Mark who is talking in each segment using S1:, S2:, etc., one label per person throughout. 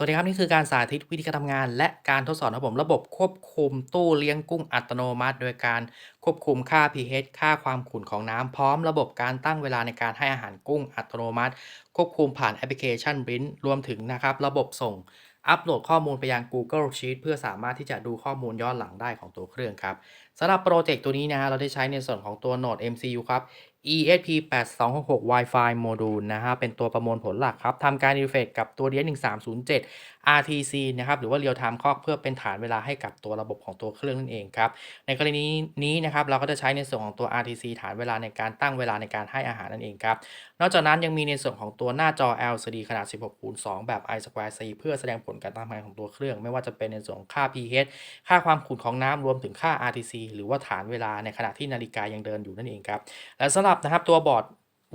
S1: สวัสดีครับ นี่คือการสาธิตวิธีการทำงาน และการทดสอบระบบระบบควบคุมตู้เลี้ยงกุ้งอัตโนมัติ โดยการควบคุมค่า pH ค่าความขุ่นของน้ำพร้อมระบบการตั้งเวลาในการให้อาหารกุ้งอัตโนมัติ ควบคุมผ่านแอปพลิเคชัน Blink รวมถึงนะครับระบบส่งอัปโหลดข้อมูลไปยัง Google Sheet เพื่อสามารถที่จะดูข้อมูลย้อนหลังได้ของตัวเครื่องครับสำหรับโปรเจกต์ตัวนี้นะฮะเราได้ใช้ในส่วนของตัว Node MCU ครับ ESP8266 Wi-Fi Module นะฮะเป็นตัวประมวลผลหลักครับทำการอินเทอร์เฟซกับตัว DS1307 RTC นะครับหรือว่า Real Time Clock เพื่อเป็นฐานเวลาให้กับตัวระบบของตัวเครื่องนั่นเองครับในกรณีนี้นะครับเราก็จะใช้ในส่วนของตัว RTC ฐานเวลาในการตั้งเวลาในการให้อาหารนั่นเองครับนอกจากนั้นยังมีในส่วนของตัวหน้าจอ LCD ขนาด 16คูณ2แบบ I2C เพื่อแสดงผลการทำงานของตัวเครื่อง ไม่ว่าจะเป็นในส่วนค่า pH ค่าความขุ่นของน้ำรวมถึงค่า RTC หรือว่าฐานเวลาในขณะที่นาฬิกายังเดินอยู่นั่นเองครับและสำหรับครับนะครับตัวบอร์ด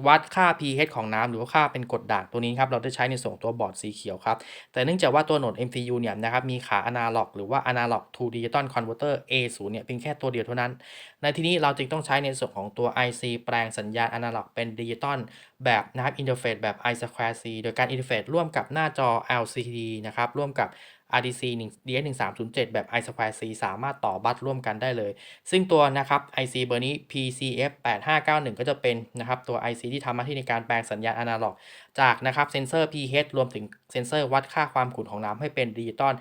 S1: วัดค่า pH ของน้ำหรือว่าค่าเป็นกรดด่างตัวนี้ครับเราได้ใช้ในส่วนตัวบอร์ดสีเขียวครับ แต่เนื่องจากว่าตัวโหนด MCU เนี่ยนะครับมีขาอนาล็อกหรือว่า Analog to Digital Converter A0 เนี่ยเพียงแค่ตัวเดียวเท่านั้น ในที่นี้เราจึงต้องใช้ในส่วนของตัว IC แปลงสัญญาณอนาล็อกเป็นดิจิตอลแบบนะครับอินเทอร์เฟซแบบ I2C โดยการอินเทอร์เฟซร่วมกับหน้าจอ LCD นะครับร่วมกับ RDC 1 DS1307 แบบ I2C สามารถต่อบัสร่วมกันได้เลย ซึ่งตัวนะครับ IC เบอร์นี้ PCF8591 ก็จะเป็นนะครับตัว IC ที่ทำหน้าที่ในการแปลงสัญญาณอนาล็อก จากนะครับเซนเซอร์ pH รวมถึงเซนเซอร์วัดค่าความขุ่นของน้ำให้เป็นดิจิตอล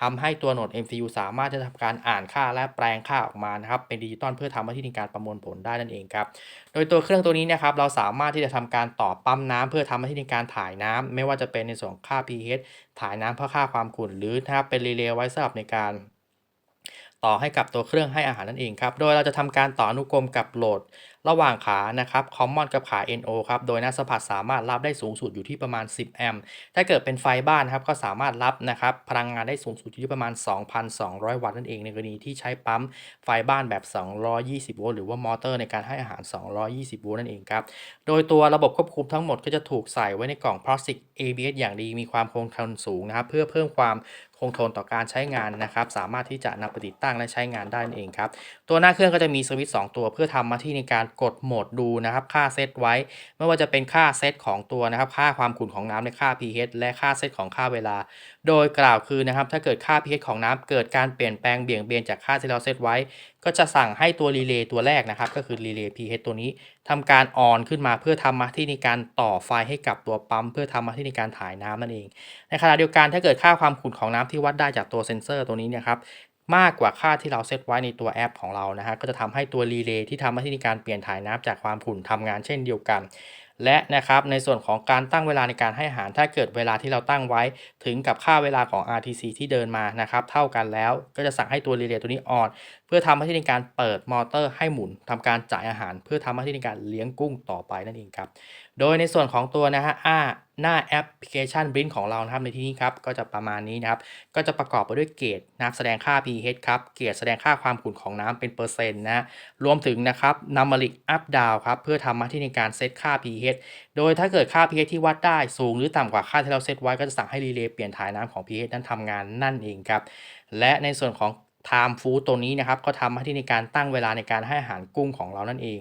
S1: ทำให้ตัวโหนด MCU สามารถจะทำการอ่านค่าและแปลงค่าออกมานะครับเป็นดิจิตอลเพื่อทำหน้าที่ในการประมวลผลได้นั่นเองครับ โดยตัวเครื่องตัวนี้นะครับเราสามารถที่จะทำการต่อปั๊มน้ำเพื่อทำหน้าที่ในการถ่ายน้ำไม่ว่าจะเป็นในส่วนของค่า pH ถ่ายน้ำเพื่อค่าความขุ่นหรือนะครับเป็นรีเลย์ไว้สำหรับในการต่อให้กับตัวเครื่องให้อาหารนั่นเองครับ โดยเราจะทำการต่ออนุกรมกับโหลดระหว่างขานะครับ common กับขา NO ครับโดยน้าสัมผัสสามารถรับได้สูงสุดอยู่ที่ประมาณ 10 แอมป์ถ้าเกิดเป็นไฟบ้านครับก็สามารถรับนะครับพลังงานได้สูงสุดอยู่ที่ประมาณ 2,200 วัตต์นั่นเองในกรณีที่ใช้ปั๊มไฟบ้านแบบ 220 โวลต์หรือว่ามอเตอร์ในการให้อาหาร 220 โวลต์นั่นเองครับโดยตัวระบบควบคุมทั้งหมดก็จะถูกใส่ไว้ในกล่องพลาสติก ABS อย่างดีมีความคงทนสูงนะครับเพื่อเพิ่มความคงทนต่อการใช้งานนะครับ สามารถที่จะนำไปติดตั้งและใช้งานได้นั่นเองครับตัวหน้าเครื่องก็จะมีสวิตช์2ตัวเพื่อทำหน้าที่ในการกดโหมดดูนะครับค่าเซตไว้ ไม่ว่าจะเป็นค่าเซตของตัวนะครับค่าความขุ่นของน้ำในค่า pH และค่าเซตของค่าเวลา โดยกล่าวคือนะครับถ้าเกิดค่า pH ของน้ำเกิดการเปลี่ยนแปลงเบี่ยงเบนจากค่าที่เราเซตไว้ ก็จะสั่งให้ตัวรีเลย์ตัวแรกนะครับ ก็คือรีเลย์ pH ตัวนี้ทำการออนขึ้นมาเพื่อทำหน้าที่ในการต่อไฟให้กับตัวปั๊ม เพื่อทำหน้าที่ในการถ่ายน้ำนั่นเอง ในขณะเดียวกันถ้าเกิดค่าความขุ่นของน้ำที่วัดได้จากตัวเซ็นเซอร์ตัวนี้นะครับ มากกว่าค่าที่เราเซตไว้ในตัวแอปของเรานะฮะก็จะทำให้ตัวรีเลย์ที่ทำหน้าที่ในการเปลี่ยนถ่ายน้ำจากความขุ่นทำงานเช่นเดียวกัน และนะครับในส่วนของการตั้งเวลาในการให้อาหารถ้าเกิดเวลาที่เราตั้งไว้ถึงกับค่าเวลาของ RTC ที่เดินมานะครับเท่ากันแล้วก็จะสั่งให้ตัวรีเลย์ตัวนี้ออน เพื่อทำหน้าที่ในการเปิดมอเตอร์ให้หมุนทำการจ่ายอาหาร เพื่อทำหน้าที่ในการเลี้ยงกุ้งต่อไปนั่นเองครับ โดยในส่วนของตัวนะฮะอ่าหน้าแอปพลิเคชัน Blink ของเรานะครับในที่นี้ครับก็จะประมาณนี้นะครับ ก็จะประกอบไปด้วยเกรดนะครับแสดงค่า pH ครับเกรดแสดงค่าความขุ่นของน้ำเป็นเปอร์เซ็นต์นะรวมถึงนะครับ numeric up down ครับเพื่อทำหน้าที่ในการเซตค่า pH โดยถ้าเกิดค่า pH ที่วัดได้สูงหรือต่ำกว่าค่าที่เราเซตไว้ก็จะสั่งให้รีเลย์เปลี่ยนถ่ายน้ำของ pH นั้นทำงานนั่นเองครับและในส่วนของ time food ตัวนี้นะครับ ก็ทำหน้าที่ในการตั้งเวลาในการให้อาหารกุ้งของเรานั่นเอง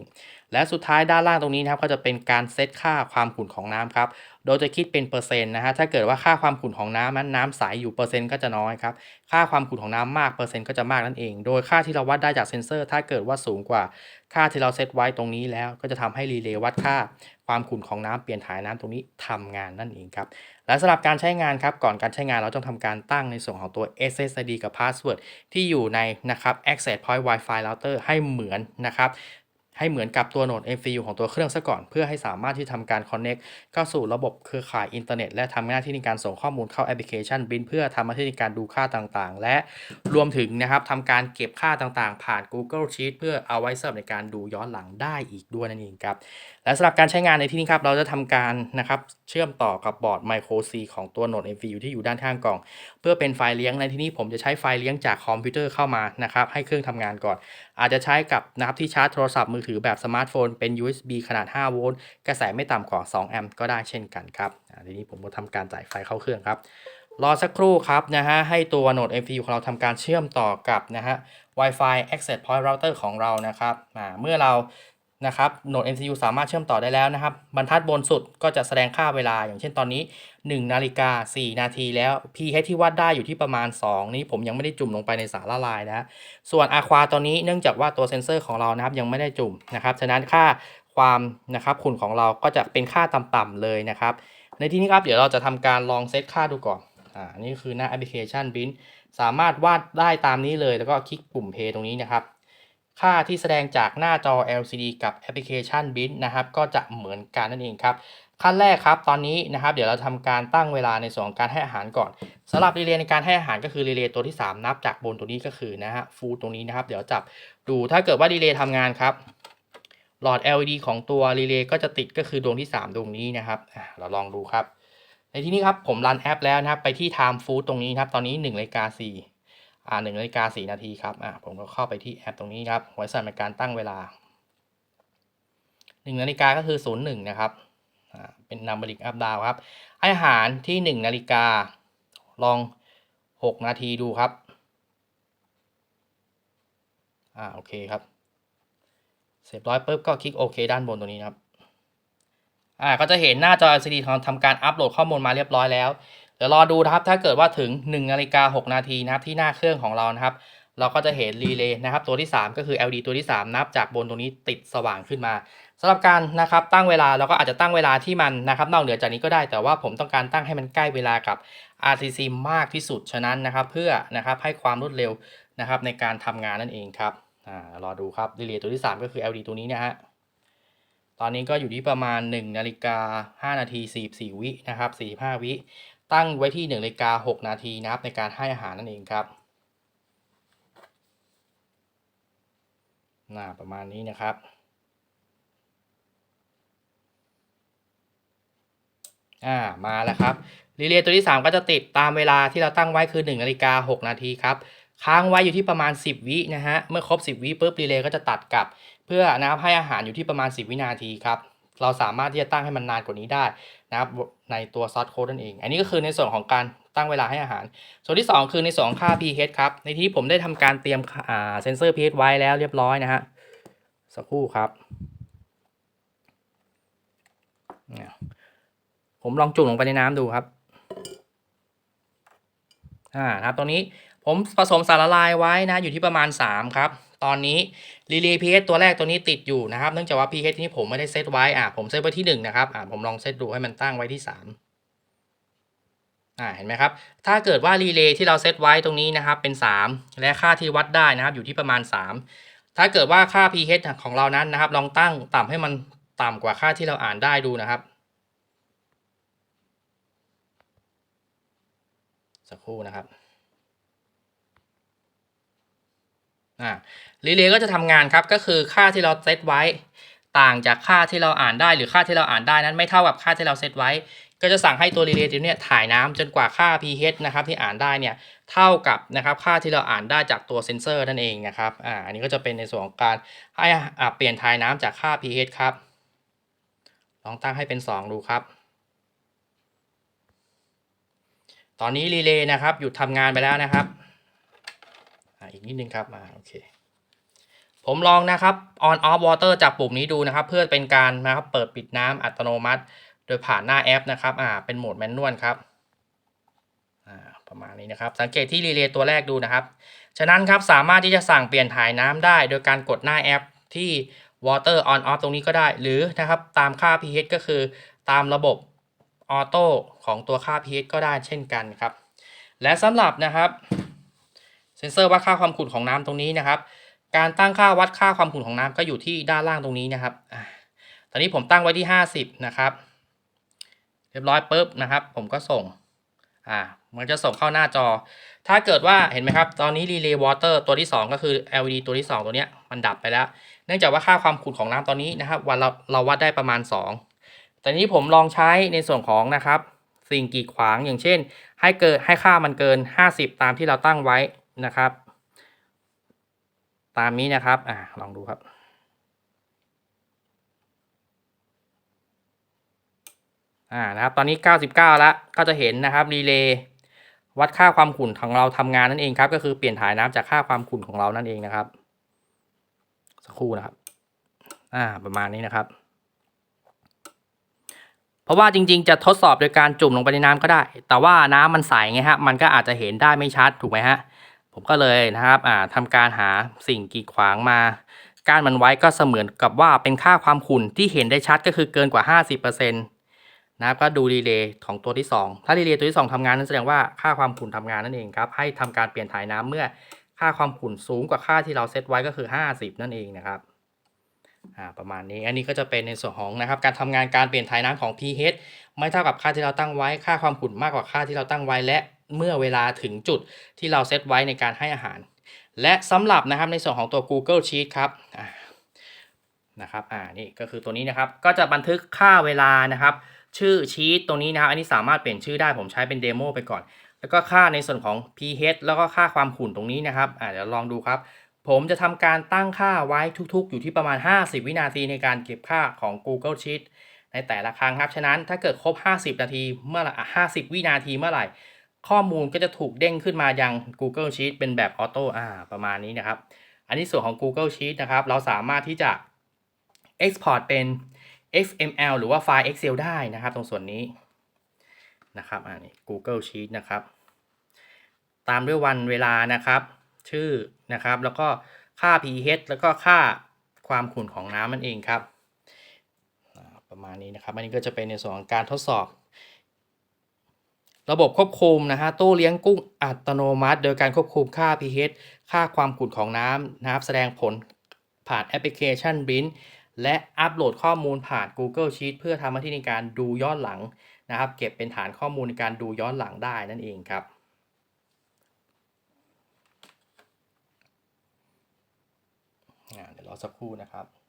S1: และสุดท้ายด้านล่างตรงนี้นะครับก็จะเป็นการเซตค่าความขุ่นของน้ำครับ โดยจะคิดเป็นเปอร์เซ็นต์นะฮะ ถ้าเกิดว่าค่าความขุ่นของน้ำนั้นน้ำใสอยู่เปอร์เซ็นต์ก็จะน้อยครับ ค่าความขุ่นของน้ำมากเปอร์เซ็นต์ก็จะมากนั่นเอง โดยค่าที่เราวัดได้จากเซ็นเซอร์ ถ้าเกิดว่าสูงกว่าค่าที่เราเซตไว้ตรงนี้แล้วก็จะทำให้รีเลย์วัดค่าความขุ่นของน้ำเปลี่ยนถ่ายน้ำตรงนี้ทำงานนั่นเองครับ และสำหรับการใช้งานครับ ก่อนการใช้งานเราต้องทำการตั้งในส่วนของตัว SSID กับ Password ที่อยู่ในนะครับ Access Point Wi-Fi Router ให้เหมือนนะครับ ให้เหมือนกับตัวโหนด MCU ของตัวเครื่องซะก่อน เพื่อให้สามารถที่ทำการ Connect เข้าสู่ระบบเครือข่ายอินเทอร์เน็ตและทำหน้าที่ในการส่งข้อมูลเข้าแอปพลิเคชัน Blink เพื่อทำหน้าที่ในการดูค่าต่างๆ และรวมถึงนะครับทำการเก็บค่าต่างๆ ผ่าน Google Sheet เพื่อเอาไว้สำหรับในการดูย้อนหลังได้อีกด้วยนั่นเองครับและสำหรับการใช้งานในที่นี้ครับเราจะทำการนะครับเชื่อมต่อกับบอร์ด Micro C ของตัวโหนด MCU ที่อยู่ด้านข้างกล่อง เพื่อเป็นไฟล์เลี้ยงในที่นี้ผมจะใช้ไฟล์เลี้ยงจากคอมพิวเตอร์เข้ามานะครับให้เครื่องทำงานก่อน อาจจะใช้กับนะครับที่ชาร์จโทรศัพท์มือถือแบบสมาร์ทโฟนเป็น USB ขนาด 5 โวลต์กระแสไม่ต่ำกว่า 2 แอมป์ก็ได้เช่นกันครับทีนี้ผมก็ทำการจ่ายไฟเข้าเครื่องครับรอสักครู่ครับนะฮะให้ตัวโหนด MCU ของเราทำการเชื่อมต่อกับนะฮะ Wi-Fi Access Point Router ของเรานะครับเมื่อเรา นะครับโหนด MCU สามารถเชื่อมต่อได้แล้วนะครับ บรรทัดบนสุดก็จะแสดงค่าเวลา อย่างเช่นตอนนี้ 1 นาฬิกา 4 นาทีแล้ว pH ที่วัดได้อยู่ที่ประมาณ 2 นี้ผมยังไม่ได้จุ่มลงไปในสารละลายนะส่วนอะควาตัวนี้เนื่องจากว่าตัวเซนเซอร์ของเรานะครับยังไม่ได้จุ่มนะครับฉะนั้นค่าความนะครับขุ่นของเราก็จะเป็นค่าต่ำๆเลยนะครับ ในที่นี้ครับเดี๋ยวเราจะทำการลองเซตค่าดูก่อนอ่านี่คือหน้าแอปพลิเคชัน b ินสามารถวาดได้ตามนี้เลยแล้วก็คลิกปุ่ม Play ตรงนี้นะครับ ค่าที่แสดงจากหน้าจอ LCD กับแอปพลิเคชัน b ินนะครับก็จะเหมือนกันนั่นเองครับขั้นแรกครับตอนนี้นะครับเดี๋ยวเราทำการตั้งเวลาในส่วนของการให้อาหารก่อนสำหรับรีเลย์ในการให้อาหารก็คือรีเลย์ตัวที่ 3 นับจากบนตัวนี้ก็คือนะฮะฟูตรงนี้นะครับ เดี๋ยวจับดูถ้าเกิดว่ารีเลย์ทำงานครับ หลอด LED ของตัวรีเลย์ก็จะติดก็คือดวงที่ 3 ดวงนี้นะครับเราลองดูครับ ในที่นี้ครับผมรันแอปแล้วนะครับไปที่ Time Food ตรงนี้ครับตอนนี้1นาฬิกา4 อ่า1นาฬิกา4นาทีครับอ่าผมก็เข้าไปที่แอปตรงนี้ครับไว้ใส่ในการตั้งเวลา1นาฬิกาก็คือ01นะครับอ่าเป็น Numeric Up Down ครับอาหารที่1นาฬิกาลอง6นาทีดูครับอ่าโอเคครับเสร็จร้อยปุ๊บก็คลิกโอเคด้านบนตรงนี้ครับอ่าก็จะเห็นหน้าจอ LCD ของทำการอัปโหลดข้อมูลมาเรียบร้อยแล้ว เดี๋ยวรอดูนะครับถ้าเกิดว่าถึง1นาฬิกา6นาทีนะครับที่หน้าเครื่องของเรานะครับ เราก็จะเห็นรีเลย์นะครับตัวที่ 3 ก็คือ LED ตัวที่ 3 นับจากบนตรงนี้ติดสว่างขึ้นมาสำหรับการนะครับตั้งเวลาเราก็อาจจะตั้งเวลาที่มันนะครับนอกเหนือจากนี้ก็ได้แต่ว่าผมต้องการตั้งให้มันใกล้เวลากับ RCC มากที่สุดฉะนั้นนะครับ เพื่อนะครับให้ความรวดเร็วนะครับในการทำงานนั่นเองครับอ่ารอดูครับรีเลย์ตัวที่ 3 ก็คือ LED ตัวนี้นะฮะตอนนี้ก็อยู่ที่ประมาณ1นาฬิกา5นาที44วินะครับ45วิ ตั้งไว้ที่1นาฬิกา6นาทีนะครับในการให้อาหารนั่นเองครับน่าประมาณนี้นะครับ อ่ามาแล้วครับรีเลย์ตัวที่ 3 ก็จะติดตามเวลาที่เราตั้งไว้คือ1นาฬิกา6นาทีครับค้างไว้อยู่ที่ประมาณ 10 วินะฮะ เมื่อครบ 10 วิปุ๊บรีเลย์ก็จะตัดกลับ เพื่อนะครับให้อาหารอยู่ที่ประมาณ 10 วินาทีครับ เราสามารถที่จะตั้งให้มันนานกว่านี้ได้ นะครับในตัวซอสโค้ดนั่นเอง อันนี้ก็คือในส่วนของการตั้งเวลาให้อาหาร ส่วนที่ 2 คือในส่วนของค่า pH ครับ ในที่ผมได้ทำการเตรียมอ่าเซนเซอร์ pH ไว้แล้วเรียบร้อยนะฮะ สักครู่ครับเนี่ยผมลองจุ่มลงไปในน้ำดูครับ อ่าครับตรงนี้ผมผสมสารละลายไว้นะอยู่ที่ประมาณ 3 ครับ ตอนนี้รีเลย์ pH ตัวแรกตัวนี้ติดอยู่นะครับ เนื่องจากว่า pH นี้ผมไม่ได้เซตไว้อ่าผมเซตไว้ที่ 1 นะครับอ่าผมลองเซตดูให้มันตั้งไว้ที่ 3อ่าเห็นไหมครับ ถ้าเกิดว่ารีเลย์ที่เราเซตไว้ตรงนี้นะครับเป็น 3 และค่าที่วัดได้นะครับอยู่ที่ประมาณ 3 ถ้าเกิดว่าค่า pH ของเรานั้นนะครับ ลองตั้งต่ำให้มันต่ำกว่าค่าที่เราอ่านได้ดูนะครับ สักครู่นะครับ อ่ารีเลย์ก็จะทำงานครับก็คือค่าที่เราเซตไว้ ต่างจากค่าที่เราอ่านได้หรือค่าที่เราอ่านได้นั้นไม่เท่ากับค่าที่เราเซตไว้ ก็จะสั่งให้ตัวรีเลย์ตัวนี้ถ่ายน้ำจนกว่าค่า pH นะครับที่อ่านได้เนี่ยเท่ากับนะครับค่าที่เราอ่านได้จากตัวเซนเซอร์นั่นเองนะครับอ่าอันนี้ก็จะเป็นในส่วนของการให้อ่าเปลี่ยนถ่ายน้ำจากค่า pH ครับลองตั้งให้เป็น 2 ดูครับตอนนี้รีเลย์นะครับหยุดทำงานไปแล้วนะครับ นิดนึงครับอ่าโอเคผมลองนะครับ on off water จากปุ่มนี้ดูนะครับ เพื่อเป็นการนะครับเปิดปิดน้ำอัตโนมัติ โดยผ่านหน้าแอปนะครับอ่าเป็นโหมดแมนนวลครับอ่าประมาณนี้นะครับ สังเกตที่รีเลย์ตัวแรกดูนะครับ ฉะนั้นครับสามารถที่จะสั่งเปลี่ยนถ่ายน้ำได้ โดยการกดหน้าแอปที่ water on off ตรงนี้ก็ได้ หรือนะครับตามค่า pH ก็คือตามระบบออโต้ของตัวค่า pH ก็ได้เช่นกันครับ และสำหรับนะครับ เซนเซอร์วัดค่าความขุ่นของน้ำตรงนี้นะครับ การตั้งค่าวัดค่าความขุ่นของน้ำก็อยู่ที่ด้านล่างตรงนี้นะครับตอนนี้ผมตั้งไว้ที่ 50 นะครับ เรียบร้อยปุ๊บนะครับ ผมก็ส่ง อ่า มันจะส่งเข้าหน้าจอ ถ้าเกิดว่าเห็นไหมครับ ตอนนี้ Relay Water ตัวที่ 2 ก็คือ LED ตัวที่ 2 ตัวเนี้ยมันดับไปแล้ว เนื่องจากว่าค่าความขุ่นของน้ำตอนนี้นะครับวันเราเราวัดได้ประมาณ 2 แต่นี้ผมลองใช้ในส่วนของนะครับ สิ่งกีดขวางอย่างเช่น ให้เกินให้ค่ามันเกิน 50 ตามที่เราตั้งไว้ นะครับ ตามนี้นะครับอ่าลองดูครับอ่านะครับตอนนี้ 99 แล้วก็จะเห็นนะครับรีเลย์วัดค่าความขุ่นของเราทำงานนั่นเองครับก็คือเปลี่ยนถ่ายน้ำจากค่าความขุ่นของเรานั่นเองนะครับ สักครู่นะครับอ่าประมาณนี้นะครับ เพราะว่าจริง ๆ จะทดสอบโดยการจุ่มลงไปในน้ำก็ได้ แต่ว่าน้ำมันใสไงฮะมันก็อาจจะเห็นได้ไม่ชัดถูกไหมฮะ ผมก็เลยนะครับอ่าทำการหาสิ่งกีดขวางมาการมันไว้ก็เสมือนกับว่าเป็นค่าความขุ่นที่เห็นได้ชัดก็คือเกินกว่า 50%นะครับก็ดูรีเลย์ของตัวที่ 2 ถ้ารีเลย์ตัวที่ 2ทำงานนั่นแสดงว่าค่าความขุ่นทำงานนั่นเองครับให้ทำการเปลี่ยนถ่ายน้ำเมื่อค่าความขุ่นสูงกว่าค่าที่เราเซตไว้ก็คือ 50 นั่นเองนะครับอ่าประมาณนี้อันนี้ก็จะเป็นในส่วนของนะครับการทำงานการเปลี่ยนถ่ายน้ำของ pH ไม่เท่ากับค่าที่เราตั้งไว้ค่าความขุ่นมากกว่าค่าที่เราตั้งไว้และ เมื่อเวลาถึงจุดที่เราเซตไว้ในการให้อาหาร และสำหรับนะครับในส่วนของตัว Google Sheet ครับนะครับอ่านี่ก็คือตัวนี้นะครับก็จะบันทึกค่าเวลานะครับ ชื่อชีตตรงนี้นะครับ อันนี้สามารถเปลี่ยนชื่อได้ผมใช้เป็นเดโมไปก่อน แล้วก็ค่าในส่วนของ pH แล้วก็ค่าความขุ่นตรงนี้นะครับอ่าเดี๋ยวลองดูครับผมจะทำการตั้งค่าไว้ทุกๆ อยู่ที่ประมาณ 50 วินาทีในการเก็บค่าของ Google Sheet ในแต่ละครั้งครับ ฉะนั้นถ้าเกิดครบ 50 นาทีเมื่อไหร่50 วินาทีเมื่อไหร่ ข้อมูลก็จะถูกเด้งขึ้นมายัง Google Sheet เป็นแบบออโต้อ่าประมาณนี้นะครับ อันนี้ส่วนของ Google Sheet นะครับ เราสามารถที่จะ Export เป็น XML หรือว่าไฟล์ Excel ได้นะครับ ตรงส่วนนี้นะครับอ่านี่ Google Sheet นะครับ ตามด้วยวันเวลานะครับ ชื่อนะครับ แล้วก็ค่า pH แล้วก็ค่าความขุ่นของน้ำมันเองครับ ประมาณนี้นะครับ อันนี้ก็จะเป็นในส่วนของการทดสอบ ระบบควบคุมนะฮะตู้เลี้ยงกุ้งอัตโนมัติ โดยการควบคุมค่า pH ค่าความขุ่นของน้ำนะครับแสดงผลผ่านแอปพลิเคชัน b r i n และอัปโหลดข้อมูลผ่าน Google Sheet เพื่อทำหน้าที่ในการดูย้อนหลังนะครับ เก็บเป็นฐานข้อมูลในการดูย้อนหลังได้นั่นเองครับเดี๋ยวรอสักครู่นะครับ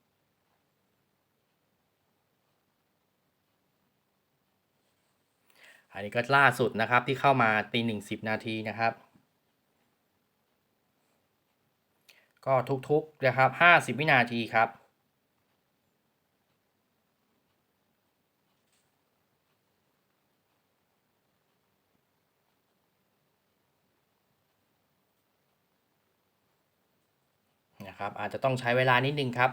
S1: อันนี้ก็ล่าสุดนะครับที่เข้ามาตีหนึ่งสิบนาทีนะครับ ก็ทุกๆนะครับห้าสิบวินาทีครับนะครับอาจจะต้องใช้เวลานิดนึงครับ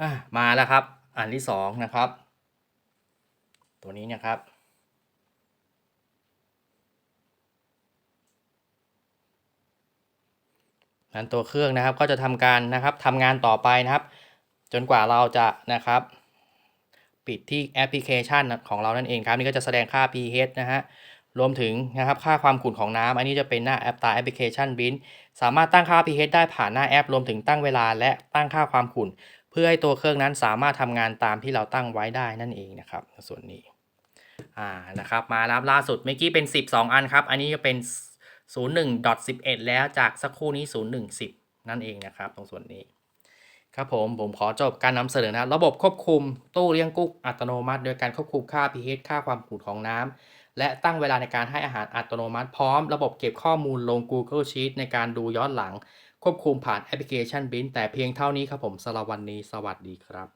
S1: อะมาแล้วครับ อันที่สองนะครับ ตัวนี้นะครับ นั้นตัวเครื่องนะครับก็จะทำการนะครับทำงานต่อไปนะครับ จนกว่าเราจะนะครับ ปิดที่แอปพลิเคชันของเรานั่นเองครับ นี่ก็จะแสดงค่า pH นะฮะรวมถึงนะครับค่าความขุ่นของน้ำอันนี้จะเป็นหน้าแอปตาแอปพลิเคชันบินสามารถตั้งค่า pH ได้ผ่านหน้าแอป รวมถึงตั้งเวลาและตั้งค่าความขุ่น พื่อให้ตัวเครื่องนั้นสามารถทำงานตามที่เราตั้งไว้ได้นั่นเองนะครับ ส่วนนี้อ่านะครับมาแล้วล่าสุดเมื่อกี้เป็น 12 อันครับ อันนี้จะเป็น 01.11 แล้วจากสักครู่นี้ 0110 นั่นเองนะครับ ตรงส่วนนี้ ครับผมผมขอจบการนำเสนอนะระบบควบคุมตู้เลี้ยงกุ้งอัตโนมัติ โดยการควบคุมค่า pH ค่าความขุ่นของน้ำและตั้งเวลาในการให้อาหารอัตโนมัติพร้อม ระบบเก็บข้อมูลลง Google Sheet ในการดูย้อนหลัง ควบคุมผ่านแอปพลิเคชันบินแต่เพียงเท่านี้ครับผมสำหรับวันนี้สวัสดีครับ